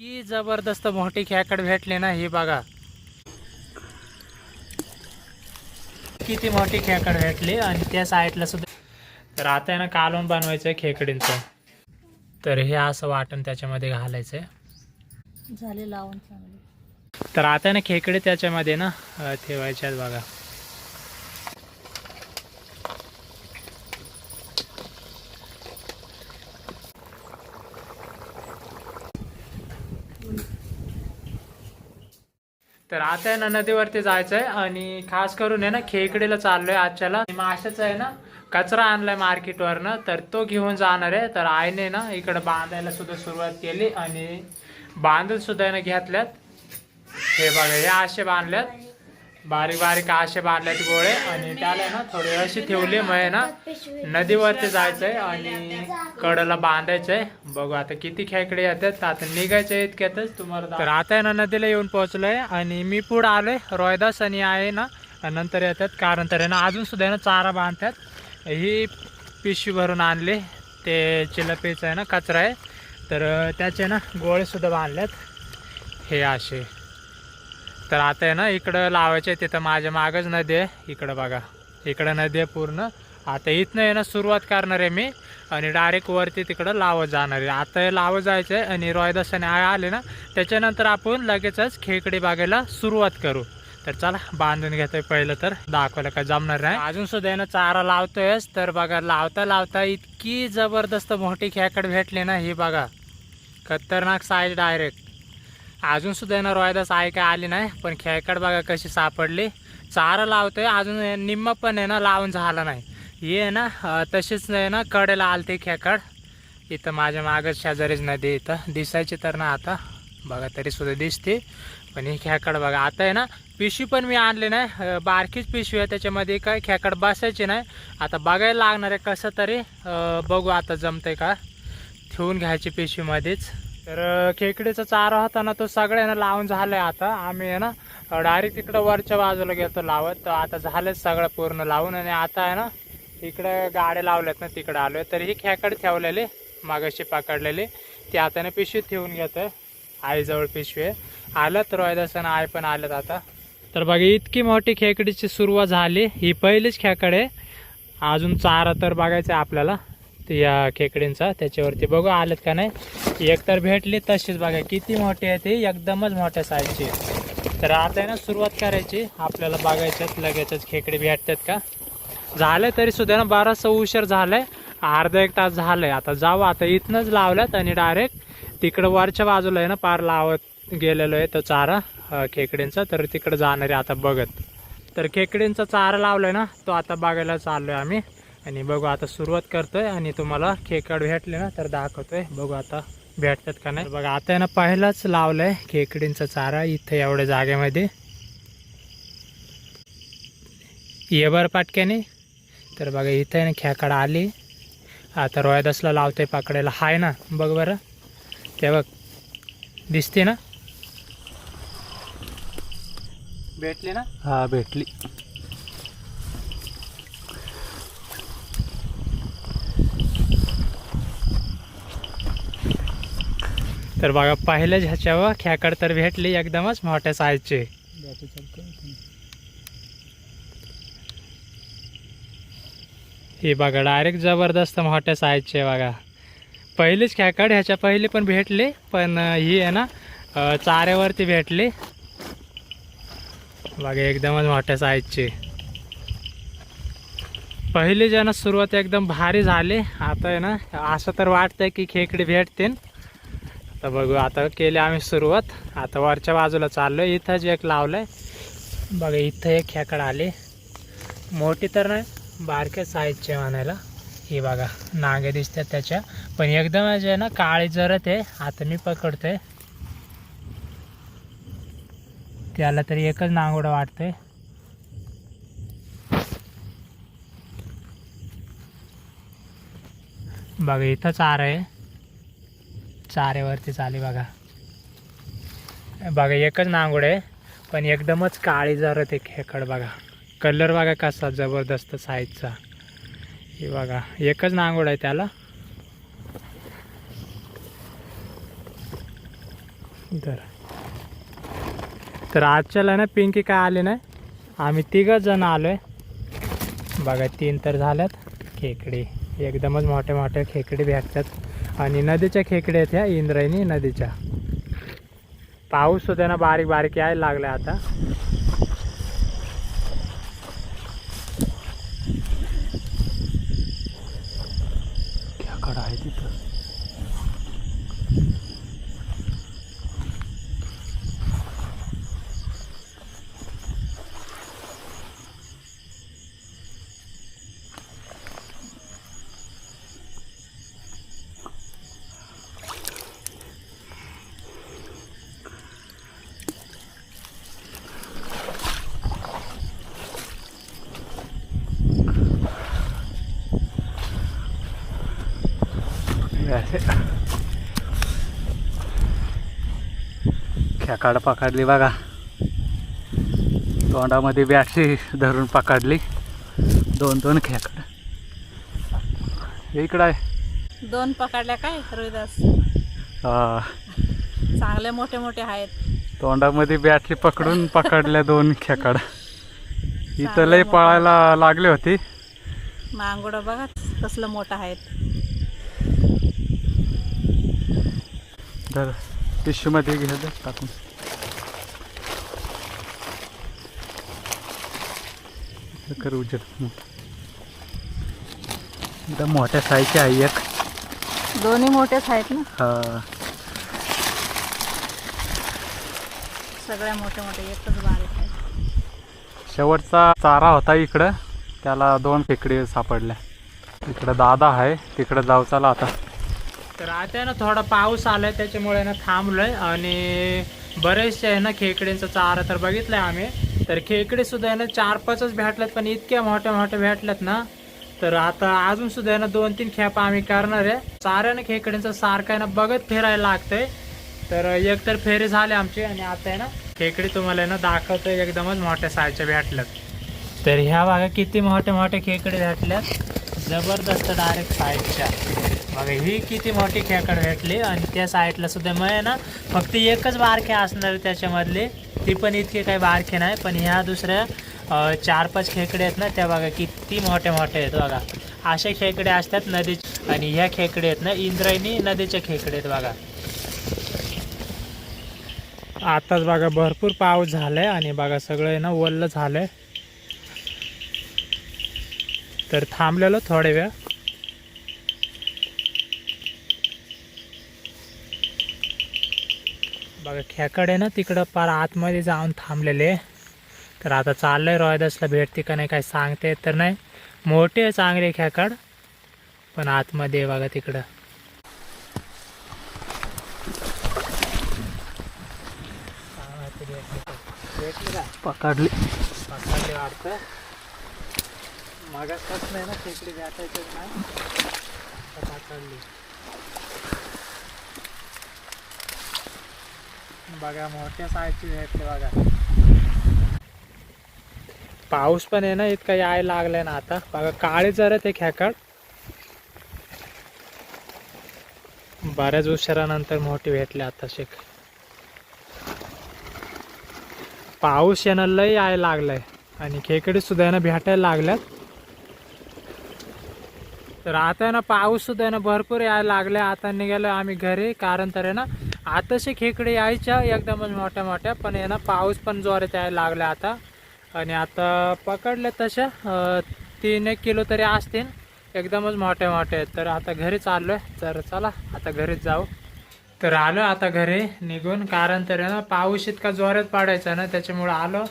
इतकी जबरदस्त मोठी खेकड भेटली ना ही बघा. किती मोठी खेकड भेटली आणि त्या साईडला सुद्धा तर आता ना कालवण बनवायचं आहे खेकडींचं. तर हे असं वाटण त्याच्यामध्ये घालायचं आहे झाले लावून चांगले. तर आता ना खेकडे त्याच्यामध्ये ना ठेवायचे बघा. तर आता आहे ना नदीवरती जायचं आहे आणि खास करून आहे ना खेकडीला चाललोय आजच्याला. माशाचा आहे ना कचरा आणलाय मार्केटवरनं तर तो घेऊन जाणार आहे. तर आईने ना इकडे बांधायला सुद्धा सुरुवात केली आणि बांधून सुद्धा आहे ना घेतल्यात. हे बघा हे असे बांधल्यात. बारीक बारीक आशे बांधल्यात गोळे आणि त्याला ना थोडी अशी ठेवली मग आहे ना नदीवरती जायचंय आणि कडला बांधायचंय. बघू आता किती खेकडे येतात. आता निघायचे इतक्यातच. तुम्हाला तर आता आहे ना नदीला येऊन पोहोचलोय आणि मी पुढे आलोय. रोयदास आणि आहे ना नंतर येतात. कारण तर आहे ना अजून सुद्धा आहे ना चारा बांधतात. ही पिशवी भरून आणली. ते चिलपीचं आहे ना कचरा आहे. तर त्याचे ना गोळे सुद्धा बांधल्यात हे असे. तर आता आहे ना इकडं लावायचे तिथं माझ्या मागच नदी आहे. इकडं बघा. इकडं नदी आहे पूर्ण. आता इथनं आहे ना सुरुवात करणार आहे मी आणि डायरेक्ट वरती तिकडं लावत जाणार आहे. आता लावत जायचं आहे आणि रोयदासाने आले ना त्याच्यानंतर आपण लगेचच खेकडे बागेला सुरुवात करू. तर चला बांधून घेतोय पहिलं तर. दाखवायला काय जमणार नाही. अजून सुद्धा आहे ना चारा लावतोयच तर बघा लावता लावता इतकी जबरदस्त मोठी खेकड भेटली ना ही बघा. खतरनाक साईज डायरेक्ट अजून सुद्धा आहे ना रोयदास आहे आली नाही पण खेळकड बघा कशी सापडली. चारा लावतोय अजून निम्म पण आहे ना लावून झाला नाही. हे आहे ना तशीच आहे ना कडेला आलते खेकड इथं माझ्या मागच शेजारीच नदी इथं. दिसायची तर ना आता बघा तरी सुद्धा दिसते. पण ही खेकड बघा आता आहे ना पिशवी पण मी आणली नाही. बारकीच पिशवी आहे त्याच्यामध्ये काय खेकड बसायची नाही. आता बघायला लागणार आहे कसं तरी बघू आता जमतंय का. ठेवून घ्यायची पिशवीमध्येच तर खेकडीचा चारा होता ना तो सगळ्यांना लावून झालाय आता. आम्ही आहे ना डायरेक्ट तिकडं वरच्या बाजूला गेलो लावत. तर आता झालंच सगळं पूर्ण लावून. आणि आता आहे ना इकडं गाड्या लावल्यात ना तिकडं आलोय. तर ही खेकड ठेवलेली मागाशी पकडलेली. ती आता ना पिशवीत ठेवून घेतोय. आईजवळ पिशवी आहे. आलं तर वायदासन आई पण आल्यात आता. तर बघा इतकी मोठी खेकडीची सुरुवात झाली. ही पहिलीच खेकड आहे. अजून चारा तर बघायचं आहे आपल्याला. या खेकडींचा त्याच्यावरती बघू आलेत का नाही. एक तर भेटली तशीच बघा किती मोठी आहे ती एकदमच मोठ्या साईजची आहे. तर आता ना सुरुवात करायची. आपल्याला बघायच्यात लगेचच खेकडे भेटतात का? झालंय तरी सुद्धा ना बराचसा उशीर झालाय. अर्धा एक तास झालाय. आता जाऊ आता इथनंच लावल्यात आणि डायरेक्ट तिकडं वरच्या बाजूला आहे ना पार लावत गेलेलो आहे तो चारा खेकड्यांचा. खेकडींचा तर तिकडं जाणार आहे आता बघत. तर खेकडींचा चारा लावलाय ना तो आता बघायला चाललोय आम्ही. आणि बघू आता सुरुवात करतोय आणि तुम्हाला खेकड भेटले ना तर दाखवतोय. बघू आता भेटतात का नाही. बघा आता ना पहिलाच लावलाय खेकडींचा चारा इथे एवढ्या जागेमध्ये. ये बरं पाटक्याने. तर बघा इथे आहे ना खेकडा आली. आता रोयदासला लावतोय पकडायला. हाय ना बघ बरं. ते बघ दिसते ना? भेटली ना? हा भेटली. तर बघा पहिल्याच ह्याच्यावर खेकड तर भेटली एकदमच मोठ्या साईजचे ही बघा डायरेक्ट जबरदस्त मोठ्या साईजचे बघा. पहिलीच खेकड ह्याच्या पहिली पण भेटली पण ही आहे ना चाऱ्यावरती भेटली. बघा एकदमच मोठ्या साईजची पहिली ना सुरुवात एकदम भारी झाली आता आहे ना असं तर वाटतंय की खेकडी भेटतील तर बघू आता केली आम्ही सुरुवात. आता वरच्या बाजूला चाललो इथंच एक लावलंय बघा इथं एक खेकड आली. मोठी तर नाही बारक्या साईजचे म्हणायला ही बघा नागे दिसतात त्याच्या. पण एकदम जे ना काळी जरत आहे. आता मी पकडतोय. त्याला तरी एकच नांगोडं वाटतंय. बघा इथं चार आहे. चारेवरती चाली बघा. बघा एकच नांगोड आहे पण एकदमच काळी जर एक खेकड बघा. कलर बघा कसा जबरदस्त साईजचा हे बघा एकच नांगोड आहे त्याला. तर तर आजच्याला ना पिंकी काय आले नाही? आम्ही तिघच जण आलोय. बघा तीन तर झाल्यात. खेकडे. एकदमच मोठे मोठे खेकडे भेटतात. आणि नदीच्या खेकडे आहेत ह्या इंद्रायणी नदीच्या. पाऊससुद्धा ना बारीक बारीक यायला लागला आता. खेकड आहे तिथं? खेकाड पकडली बघा. तोंडामध्ये बॅटरी धरून पकडली. दोन दोन खेकड. इकडं आहे. दोन पकडल्या काय रोहिदास हा, चांगले मोठे मोठे आहेत. तोंडामध्ये बॅटरी पकडून पकडल्या दोन खेकड. इथं लय पळायला लागली होती. मांगोड बघा कसलं मोठं आहेत. तर टिश्यूमध्ये घ्यायचं टाकून. कर उजेड. एकदम मोठ्या साईजची आहे एक. दोन्ही मोठेच आहेत ना? हा, सगळ्या मोठे मोठे एकच बारीक आहे शेवटचा चारा होता इकडं. त्याला दोन खेकडे सापडल्या. इकडं दादा आहे. तिकडं जाऊ चला आता. तर आता ना थोडा पाऊस आलाय त्याच्यामुळे ना थांबलोय. आणि बरेचसे आहे ना खेकड्यांचा चारा तर बघितलंय आम्ही. तर खेकडे सुद्धा आहे ना चार पाचच भेटल्यात पण इतक्या मोठ्या मोठ्या भेटल्यात ना. तर आता अजून सुद्धा आहे ना दोन तीन खेपा आम्ही करणार आहे. चाऱ्यानं खेकड्यांचा सारखं आहे ना बघत फिरायला लागतंय. तर एक तर फेरी झाले आमची आणि आता आहे ना खेकडे तुम्हाला आहे ना दाखवतोय एकदमच मोठ्या सायच्या भेटल्यात. तर ह्या भागा किती मोठे मोठे खेकडे भेटल्यात. जबरदस्त डायरेक्ट साईडच्या बघा ही किती मोठी खेकड भेटली आणि त्या साईडला सुद्धा मग आहे ना फक्त एकच बारखे असणार आहे त्याच्यामधले. ती पण इतकी काही बारखे नाही पण ह्या दुसऱ्या चार पाच खेकडे आहेत ना त्या बघा किती मोठे मोठे आहेत बघा. असे खेकडे असतात नदीचे आणि ह्या खेकडे आहेत ना इंद्रायणी नदीचे खेकडे आहेत बघा. आताच बघा भरपूर पाऊस झालाय आणि बघा सगळं ना वल्ल झालंय. तर थांबलेलो थोडे वेळ. बघा खेकडे ना तिकडं पार आतमध्ये जाऊन थांबलेले. तर आता चाललंय रॉयदसला भेटते का नाही काय सांगता तर नाही. मोठे आहे चांगले खेकड पण आतमध्ये आहे बघा तिकडं. पकडली. पकडले वाटतं. मागास नाही ना खेकडी भेटायचंच नाही. काढली. बघा मोठ्या साईजची भेटते बघा. पाऊस पण आहे ना इतका यायला लागलाय ना आता. बघा काळे जरा ते खेकड. बऱ्याच उशिरानंतर मोठी भेटले आता शेक. पाऊस येणं लय यायला लागलाय. आणि खेकडे सुद्धा ना भेटायला लागल्यात. तर आता आहे ना पाऊस सुद्धा आहे ना भरपूर यायला लागले आता निघालो आम्ही घरी कारण तर आहे ना आताशी खेकडे यायच्या एकदमच मोठ्या मोठ्या पण आहे ना पाऊस पण जोरात यायला लागला आता. आणि आता पकडले तशा तीन एक किलो तरी असतील एकदमच मोठ्या मोठ्या आहेत. तर आता घरी चाललोय. तर चला आता घरीच जाऊ. तर आलो आता घरी निघून कारण तर आहे ना पाऊस इतका जोरात पाडायचा ना त्याच्यामुळे आलो.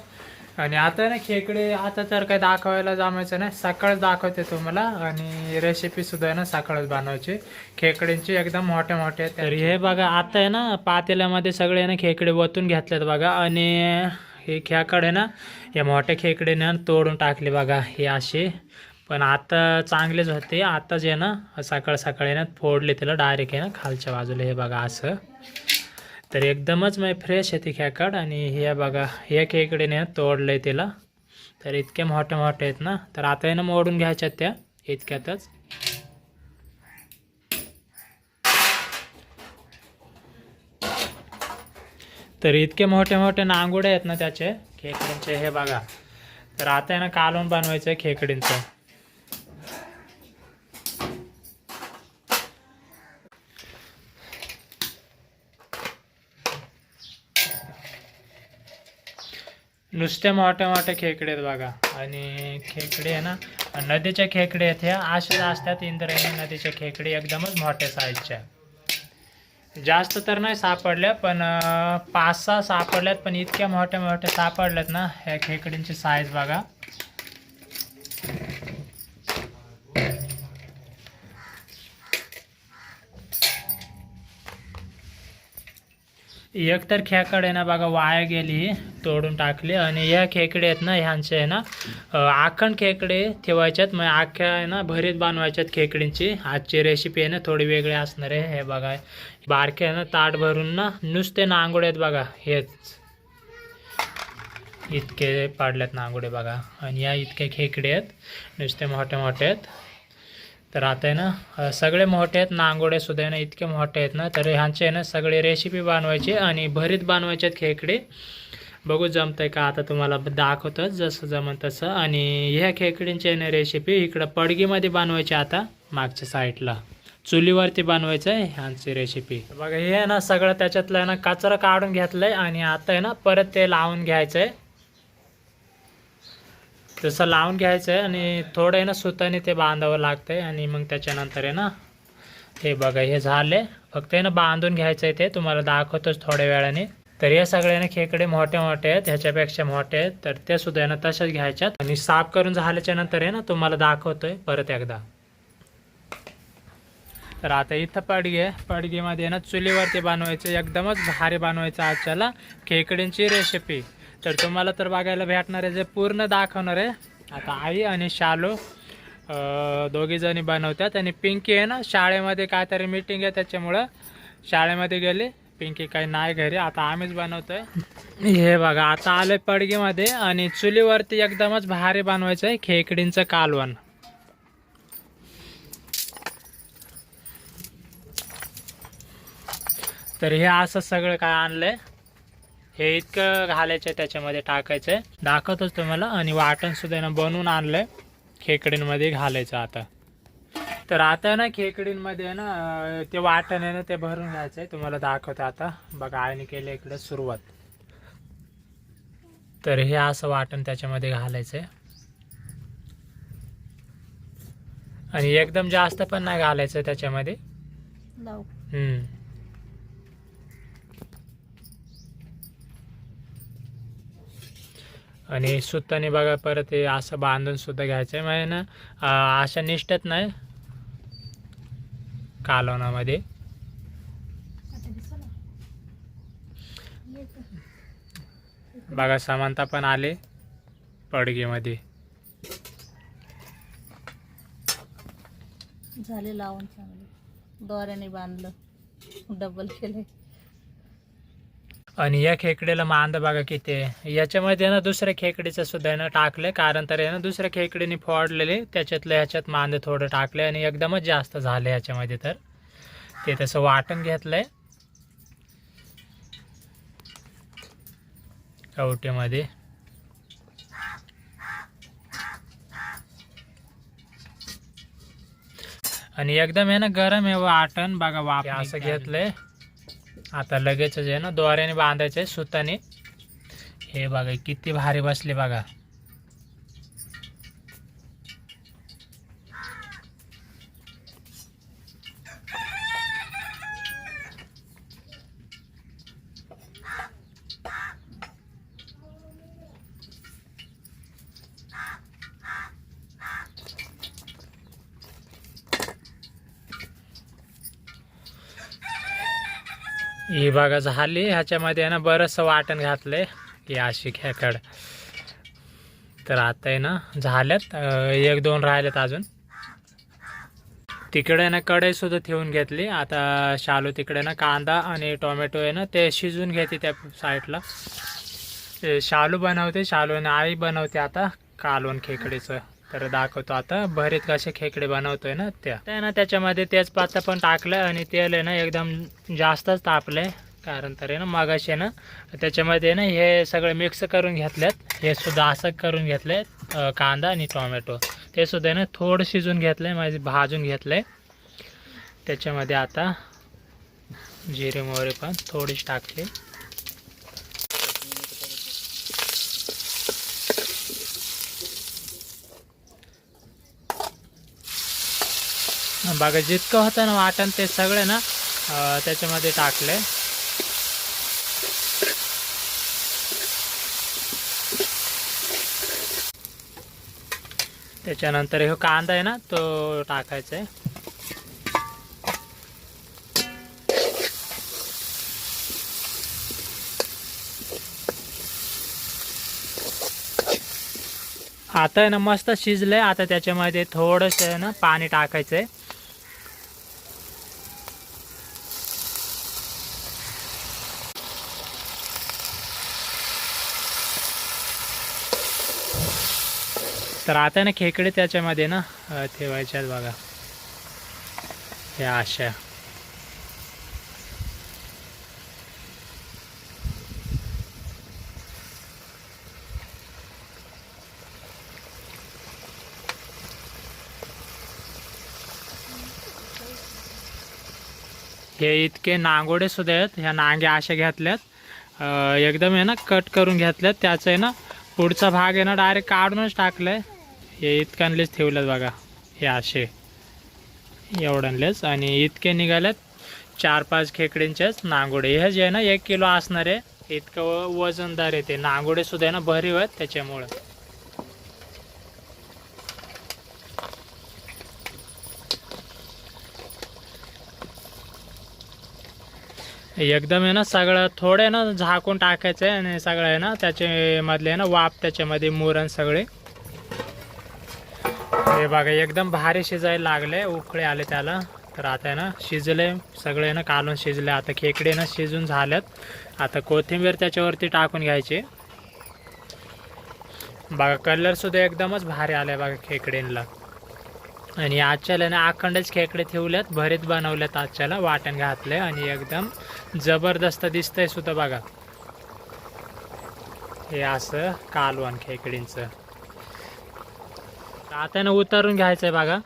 आणि आता ना खेकडे आता तर काही दाखवायला जमायचं नाही. सकाळच दाखवते तुम्हाला. आणि रेसिपी सुद्धा आहे ना सकाळच बनवायची. खेकड्यांची एकदम मोठे मोठे तर हे बघा आता आहे ना पातेल्यामध्ये सगळे ना खेकडे वतून घेतलेत बघा. आणि हे खेकड आहे ना या मोठ्या खेकडेने तोडून टाकले बघा हे असे. पण आता चांगलेच होते. आता जे ना सकाळ सकाळी ना फोडले त्याला. डायरेक्ट आहे ना खालच्या बाजूला हे बघा असं. तर एकदमच मग फ्रेश आहे ती खेकड आणि हे बघा हे तोडलं तोडलंय तिला. तर इतके मोठे मोठे आहेत ना तर आता आहे ना मोडून घ्यायच्यात त्या इतक्यातच. तर इतके मोठे मोठे नांगुडे आहेत ना त्याचे खेकडींचे हे बघा. तर आता आहे ना कालवण बनवायचं आहे खेकडींचं नुसते मोठे मोठे खेकडे आहेत बघा. आणि खेकडे आहे ना नदीचे खेकडे आहेत. हे असेच असतात इंद्रायणी नदीचे खेकडे एकदमच मोठ्या साईजच्या जास्त तर नाही सापडल्या पण पाच सहा सापडल्यात पण इतक्या मोठ्या मोठ्या सापडल्यात ना ह्या खेकडींची साईज बघा. एक तर खेकडे आहे ना बघा वाया गेली तोडून टाकली. आणि ह्या खेकडे आहेत ना ह्यांचे आहे ना आखण आखंड खेकडे ठेवायच्यात. मग आख्या आहे ना भरीत बनवायच्यात खेकडींची. आजची रेसिपी आहे ना थोडी वेगळी असणार आहे. हे बघा बारके आहे ना ताट भरून ना नुसते नांगोडे आहेत बघा हेच. इतके पाडल्यात नांगोडे बघा. आणि या इतके खेकडे आहेत नुसते मोठे मोठे आहेत. तर आता आहे ना सगळे मोठे आहेत नांगोडे सुद्धा आहे ना इतके मोठे आहेत ना तर ह्यांचे आहे ना सगळे रेसिपी बनवायची आणि भरीत बनवायचे आहेत खेकडे. बघू जमतंय का? आता तुम्हाला दाखवतं जसं जमन तसं. आणि ह्या खेकडींची आहे ना रेसिपी इकडं पडगीमध्ये बनवायची आता मागच्या साईडला. चुलीवरती बनवायचं आहे ह्यांची रेसिपी बघा हे आहे ना सगळं त्याच्यातलं आहे ना कचरा काढून घेतलंय आणि आता आहे ना परत ते लावून घ्यायचं आहे तसं लावून घ्यायचं आहे आणि थोडं आहे ना सुताने ते बांधावं लागतं आहे आणि मग त्याच्यानंतर आहे ना हे बघा हे झाले फक्त आहे ना बांधून घ्यायचं आहे ते तुम्हाला दाखवतोच थोड्या वेळाने. तर या सगळे खेकडे मोठे मोठे आहेत ह्याच्यापेक्षा मोठे आहेत. तर ते सुद्धा आहे ना तशाच घ्यायच्यात. आणि साफ करून झाल्याच्यानंतर आहे ना तुम्हाला दाखवतोय परत एकदा. तर आता इथं पडगी आहे. पडगीमध्ये ना चुलीवरती बनवायचं एकदमच भारी बनवायचं आजच्याला. खेकड्यांची रेसिपी तर तुम्हाला तर बघायला भेटणार आहे जे पूर्ण दाखवणार आहे. आता आई आणि शालू दोघीजणी दोघी जणी बनवतात. आणि पिंकी आहे ना शाळेमध्ये काहीतरी मीटिंग आहे त्याच्यामुळं शाळेमध्ये गेली. पिंकी काही नाही घरी आता आम्हीच बनवतोय. हे बघा आता आले पडगीमध्ये आणि चुलीवरती एकदमच भारी बनवायचं आहे खेकडींचं कालवण. तर हे असं सगळं काय आणलंय. हे इतकं घालायचं त्याच्यामध्ये टाकायचंय. दाखवतोच तुम्हाला. आणि वाटण सुद्धा ना बनवून आणलंय. खेकडींमध्ये घालायचं आता. तर आता ना खेकडींमध्ये ना ते वाटण आहे ना ते भरून घ्यायचंय. तुम्हाला दाखवतो आता. बघा आईने केलं इकडे सुरुवात. तर हे असं वाटण त्याच्यामध्ये घालायचंय. आणि एकदम जास्त पण नाही घालायचं त्याच्यामध्ये. आणि सुताने बघा परत हे असं बांधून सुद्धा घ्यायचं आहे म्हणजे ना अशा निष्ठत नाही कालवणामध्ये बघा समानता पण आले पडगीमध्ये झाले लावून चांगले. दोऱ्याने बांधलं. डबल केले आणि या खेकड्याला मांद बघा किती आहे? याच्यामध्ये ना दुसऱ्या खेकडीचं सुद्धा आहे ना टाकले कारण तर आहे ना दुसऱ्या खेकडीने फोडलेले त्याच्यातलं ह्याच्यात मांद थोडं टाकले आणि एकदमच जास्त झाले ह्याच्यामध्ये तर. ते तसं वाटण घेतलंय. कवटीमध्ये आणि एकदम आहे ना गरम आहे वाटण. बघा वाप असं घेतलंय. आता लगेचच आहे ना दोऱ्याने आहे सुताने. हे बघा किती भारी बसले बघा. ही बघा झाली. ह्याच्यामध्ये आहे ना बरंचसं वाटण घातलंय. की अशी खेकड तर आता आहे ना झाल्यात. एक दोन राहिलेत अजून. तिकडे ना कढई सुद्धा ठेवून घेतली. आता शालू तिकडे ना कांदा आणि टोमॅटो आहे ना ते शिजून घेते त्या साईडला. ते शालू बनवते. शालू आणि आई बनवते आता कालवण खेकडीचं. तर दाखवतो आता. भरीत कसे खेकडे बनवतोय ना त्या. ते ना त्याच्यामध्ये तेजपाता पण टाकलं आणि तेल आहे ना एकदम जास्तच तापलंय. कारण तर आहे ना मगाशी आहे ना त्याच्यामध्ये ना हे सगळं मिक्स करून घेतल्यात. हे सुद्धा असं करून घेतलं आहे कांदा आणि टोमॅटो. ते सुद्धा आहे ना थोडं शिजून घेतलं आहे माझे भाजून घेतलं आहे त्याच्यामध्ये आता जिरे मोरे पण थोडीच टाकली. बघा जितकं होतं ना वाटण ते सगळे ना त्याच्यामध्ये टाकले त्याच्यानंतर हे कांदा आहे ना तो टाकायचा आहे आता आहे ना मस्त शिजलंय. आता त्याच्यामध्ये थोडंसं आहे ना पाणी टाकायचं आहे तर आता ना खेकडे त्याच्यामध्ये ना ठेवायचे ठेवायच्यात बघा. हे अशा. हे इतके नांगोडे सुद्धा आहेत. ह्या नांग्या अशा घेतल्यात. एकदम आहे ना कट करून घेतल्यात. त्याचं आहे ना पुढचा भाग आहे ना डायरेक्ट काढूनच टाकलाय. हे इतकांलेच ठेवलं बघा. हे असे. एवढ्यांलेच आणि इतके निघालेत चार पाच खेकड्यांच्याच नांगोडे. हे जे आहे ना एक किलो असणार आहे. इतकं वजनदार आहे ते. नांगोडे सुद्धा आहे ना भरीव आहेत त्याच्यामुळं. एकदम आहे ना सगळं थोडं ना झाकून टाकायचं आहे आणि सगळं आहे ना त्याच्यामधले आहे ना वाफ त्याच्यामध्ये मुरण सगळे. हे बघा एकदम भारी शिजायला लागले उकळे आले त्याला. तर आता ना शिजले सगळे ना कालून शिजले. आता खेकडे ना शिजून झाल्यात आता कोथिंबीर त्याच्यावरती टाकून घ्यायची. बघा कलर सुद्धा एकदमच भारी आलाय बघा खेकडेंना आणि आजच्याला ना अखंडच खेकडे ठेवल्यात भरीत बनवल्यात आजच्याला वाटण घातले आणि एकदम जबरदस्त दिसतंय सुद्धा बघा. हे असं कालवण खेकडींचं. आता ना उतारून घ्यायचंय बघा.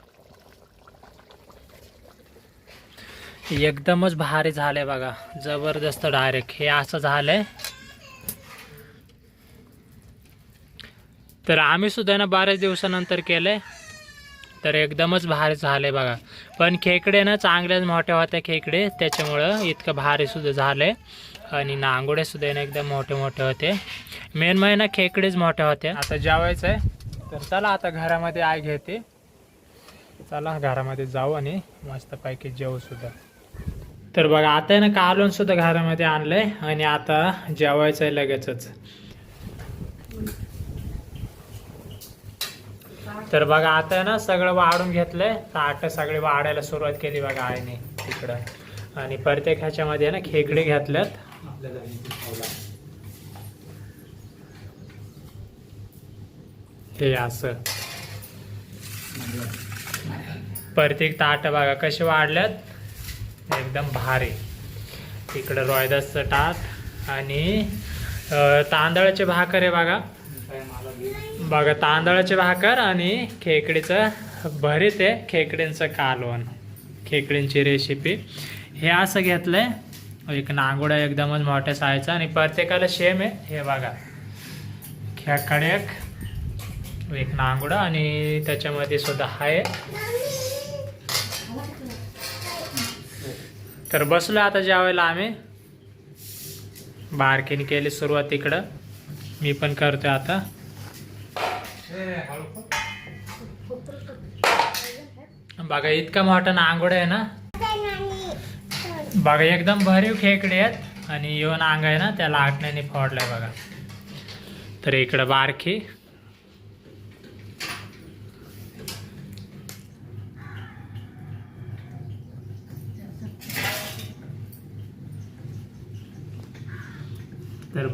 एकदमच भारी झालंय बघा. जबरदस्त डायरेक्ट हे असं झालंय. तर आम्ही सुद्धा ना बऱ्याच दिवसानंतर केलंय. तर एकदमच भारी झालंय बघा. पण खेकडे ना चांगल्याच मोठ्या होत्या खेकडे. त्याच्यामुळं इतकं भारी सुद्धा झालंय. आणि नांगोडे सुद्धा ना एकदम मोठे मोठे होते. मेन म्हणजे ना खेकडेच मोठे होते आता जेवायचं आहे तर चला आता घरामध्ये आय घेते. चला घरामध्ये जाऊ आणि मस्तपैकी जेवू सुद्धा. तर बघा आता आहे ना कालवण सुद्धा घरामध्ये आणलंय आणि आता जेवायचं आहे लगेचच. तर बघा आता आहे ना सगळं वाढून घेतलंय. ताट सगळे वाढायला सुरुवात केली बघा आईने तिकडं. आणि प्रत्येक ह्याच्यामध्ये ना खेकडे घेतल्यात. हे असं. प्रत्येक ताट बघा कसे वाढल्यात? एकदम भारी. इकडं रॉयदासचं ताट आणि तांदळाचे भाकर आहे बघा. बघा तांदळाचे भाकर आणि खेकडीचं भरीत आहे खेकडींचं कालवण. खेकडींची रेसिपी हे असं घेतलंय. एक नांगोडा एकदमच मोठ्या सायचा आणि प्रत्येकाला सेम आहे. हे बघा. खेकडे एक एक आणि त्याच्यामध्ये सुद्धा आहे तर बसलो आता ज्यावेळेला आम्ही. बारकीने केली सुरुवात इकडं. मी पण करतोय आता. बघा इतका मोठा नांगोड आहे ना. बघा एकदम भरीव खेकडे आहेत आणि येऊन अंग आहे ना त्याला आटण्याने फोडलाय बघा. तर इकडं बारकी.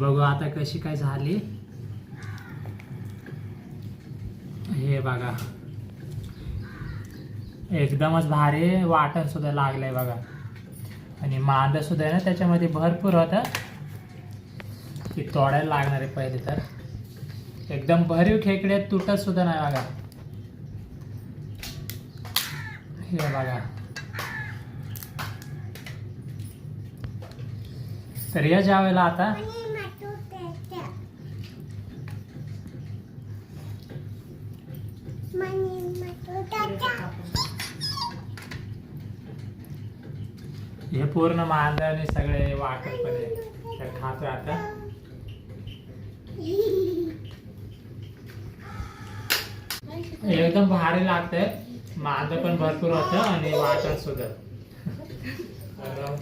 बघू आता कशी काय झाली. हे बघा. एकदमच भारी वाटण सुद्धा लागलंय बघा. आणि मांदा सुद्धा आहे ना त्याच्यामध्ये भरपूर होता. की तोडायला लागणार आहे पहिले तर. एकदम भरीव खेकडे तुटत सुद्धा नाही बघा. हे बघा. तर या ज्यावेळेला आता हे पूर्ण आणि सगळे वाकड पण आहे तर खातोय आता. एकदम भारी लागतंय. मांदा पण भरपूर होतं आणि वाकड सुद्धा. राहून